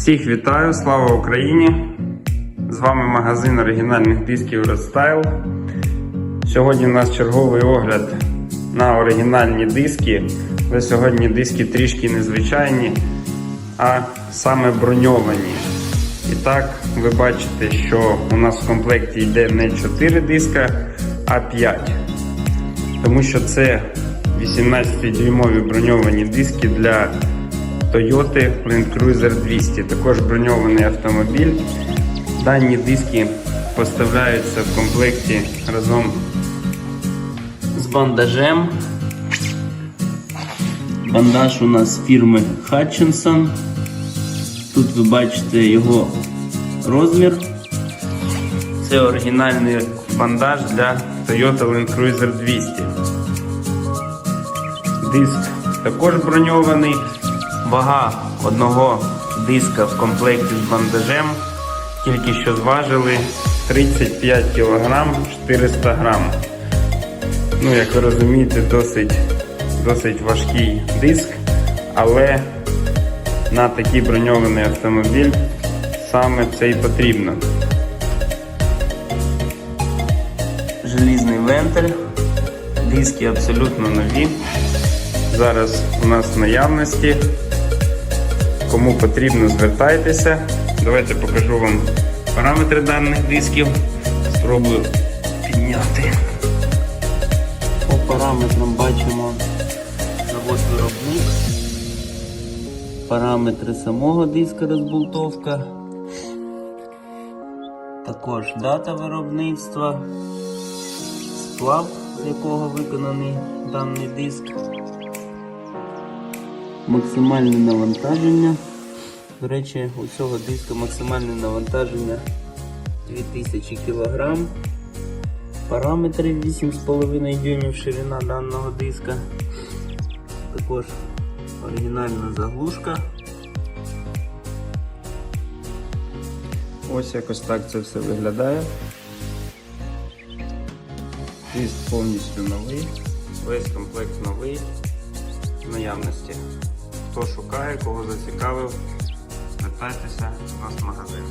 Всіх вітаю, слава Україні! З вами магазин оригінальних дисків Redstyle. Сьогодні у нас черговий огляд на оригінальні диски. Але сьогодні диски трішки незвичайні, а саме броньовані. І так, ви бачите, що у нас в комплекті йде не 4 диска, а 5. Тому що це 18-дюймові броньовані диски для Toyota Land Cruiser 200. Також броньований автомобіль. Дані диски поставляються в комплекті разом з бандажем. Бандаж у нас фірми Hutchinson. Тут ви бачите його розмір. Це оригінальний бандаж для Toyota Land Cruiser 200. Диск також броньований. Вага одного диска в комплекті з бандажем. Тільки що зважили 35 кг 400 г. Ну, як ви розумієте, досить, досить важкий диск, але на такий броньований автомобіль саме це і потрібно. Желізний вентиль, диски абсолютно нові. Зараз у нас в наявності. Кому потрібно, звертайтеся. Давайте покажу вам параметри даних дисків. Спробую підняти. По параметрам бачимо завод виробник. Параметри самого диска розбултовка. Також дата виробництва, сплав, з якого виконаний даний диск. Максимальне навантаження. До речі, у цього диска максимальне навантаження 2000 кг. Параметри 8,5 дюймів ширина даного диска. Також оригінальна заглушка. Ось якось так це все виглядає. Диск повністю новий, весь комплект новий наявності. Хто шукає, кого зацікавив, звертайтеся в нас в магазин.